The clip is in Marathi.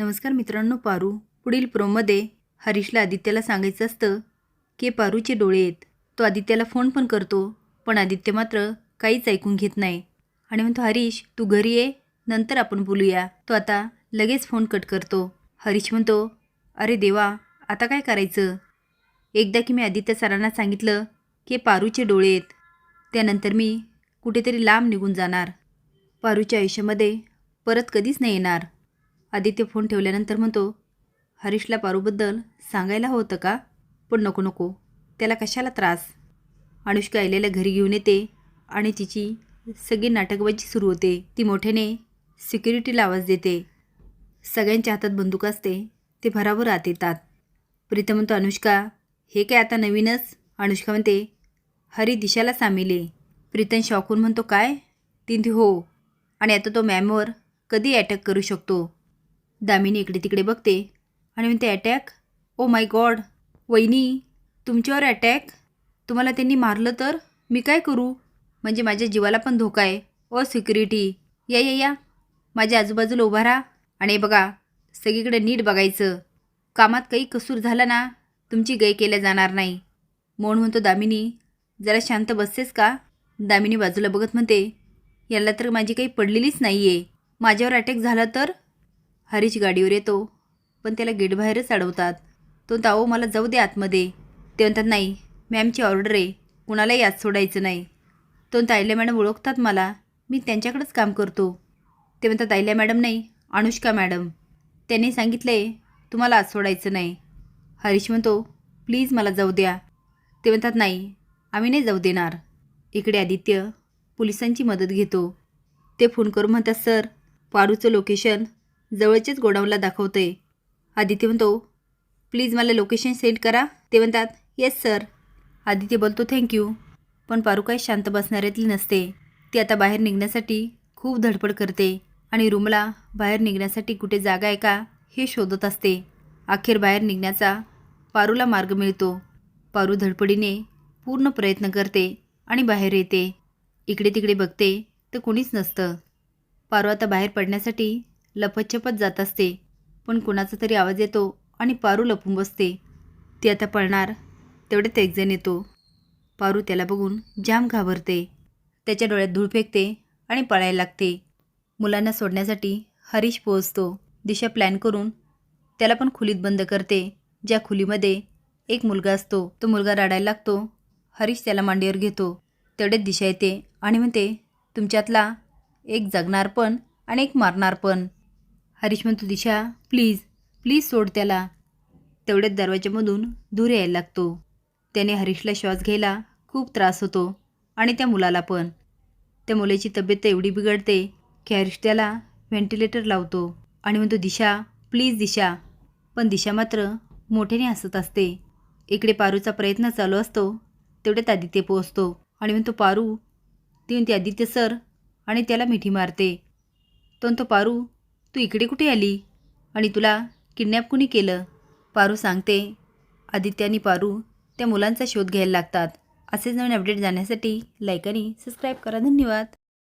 नमस्कार मित्रांनो पारू. पुढील प्रोमध्ये हरीशला आदित्याला सांगायचं असतं की पारूचे डोळे आहेत. तो आदित्याला फोन पण करतो पण आदित्य मात्र काहीच ऐकून घेत नाही. आणि म्हणतो हरीश तू घरी ये नंतर आपण बोलूया. तो आता लगेच फोन कट करतो. हरीश म्हणतो अरे देवा आता काय करायचं? एकदा की मी आदित्य सरांना सांगितलं की पारूचे डोळे आहेत. त्यानंतर मी कुठेतरी लांब निघून जाणार. पारूच्या आयुष्यामध्ये परत कधीच नाही येणार. आदित्य फोन ठेवल्यानंतर म्हणतो हरीशला पारूबद्दल सांगायला होतं का? पण नको नको. त्याला कशाला त्रास? अनुष्का आलेल्या घरी घेऊन येते आणि तिची सगळी नाटकबाजी सुरू होते. ती मोठ्याने सिक्युरिटीला आवाज देते. सगळ्यांच्या हातात बंदूक असते. ते भराभर आत येतात. प्रीतम म्हणतो अनुष्का हे काय आता नवीनच? अनुष्का म्हणते हरी दिशाला सामिले प्रीतम शॉकून म्हणतो काय? तिथे हो. आणि आता तो मॅमवर कधी अटॅक करू शकतो? दामिनी इकडे तिकडे बघते आणि म्हणते अटॅक ओ माय गॉड वहिनी तुमच्यावर अटॅक तुम्हाला त्यांनी मारलं तर मी काय करू? म्हणजे माझ्या जीवाला पण धोका आहे. Oh, ओ सिक्युरिटी या या या. माझ्या आजूबाजूला उभा राहा. आणि बघा सगळीकडे नीट बघायचं. कामात काही कसूर झाला ना तुमची गय केल्या जाणार नाही. म्हणून म्हणतो दामिनी जरा शांत बसतेस का? दामिनी बाजूला बघत म्हणते याला तर माझी काही पडलेलीच नाही आहे माझ्यावर अटॅक झाला तर हरीश गाडीवर येतो. पण त्याला गेटबाहेरच अडवतात. तो ताओ मला जाऊ दे आतमध्ये. ते म्हणतात नाही मॅमची ऑर्डर आहे. कुणालाही आत सोडायचं नाही. तो तायल्या मॅडम ओळखतात मला. मी त्यांच्याकडेच काम करतो. ते म्हणतात तायल्या मॅडम नाही अनुष्का मॅडम त्यांनी सांगितलं आहे तुम्हाला आत सोडायचं नाही. हरीश म्हणतो प्लीज मला जाऊ द्या. ते म्हणतात नाही आम्ही नाही जाऊ देणार. इकडे आदित्य पोलिसांची मदत घेतो. ते फोन करून म्हणतात सर पारूचं लोकेशन जवळचेच गोडाऊनला दाखवतोय. आदित्य म्हणतो प्लीज मला लोकेशन सेंड करा. ते म्हणतात येस सर. आदित्य बोलतो थँक्यू पण पारू काही शांत बसणाऱ्यातली नसते. ती आता बाहेर निघण्यासाठी खूप धडपड करते आणि रूमला बाहेर निघण्यासाठी कुठे जागा आहे का हे शोधत असते. अखेर बाहेर निघण्याचा पारूला मार्ग मिळतो. पारू धडपडीने पूर्ण प्रयत्न करते आणि बाहेर येते. इकडे तिकडे बघते तर कोणीच नसतं. पारू आता बाहेर पडण्यासाठी लपतछपत जात असते. पण कुणाचा तरी आवाज येतो आणि पारू लपून बसते. ती आता पळणार. तेवढ्यात एकजण येतो. पारू त्याला बघून जाम घाबरते. त्याच्या डोळ्यात धूळ फेकते आणि पळायला लागते. मुलांना सोडण्यासाठी हरीश पोहोचतो. दिशा प्लॅन करून त्याला पण खुलीत बंद करते. ज्या खुलीमध्ये एक मुलगा असतो तो मुलगा रडायला लागतो. हरीश त्याला मांडीवर घेतो. तेवढ्यात दिशा येते आणि म्हणते तुमच्यातला एक जगणार पण आणि एक मारणार पण. हरीश म्हणतो दिशा प्लीज प्लीज सोड त्याला. तेवढ्यात दरवाज्यामधून दूर यायला लागतो. त्याने हरीशला श्वास घ्यायला खूप त्रास होतो आणि त्या मुलाला पण. त्या मुलाची तब्येत एवढी बिघडते की हरीश त्याला व्हेंटिलेटर लावतो आणि म्हणतो दिशा प्लीज दिशा. पण दिशा मात्र मोठ्याने हसत असते. इकडे पारूचा प्रयत्न चालू असतो तेवढ्यात आदित्य पोहोचतो आणि म्हणतो पारू. ती म्हणते आदित्य सर. आणि त्याला मिठी मारते. तो पारू तू इकडे कुठे आली? आणि तुला किडनॅप कुणी केलं? पारू सांगते. आदित्य आणि पारू त्या मुलांचा शोध घ्यायला लागतात. असेच नवीन अपडेट जाण्यासाठी लाईक आणि सबस्क्राईब करा. धन्यवाद.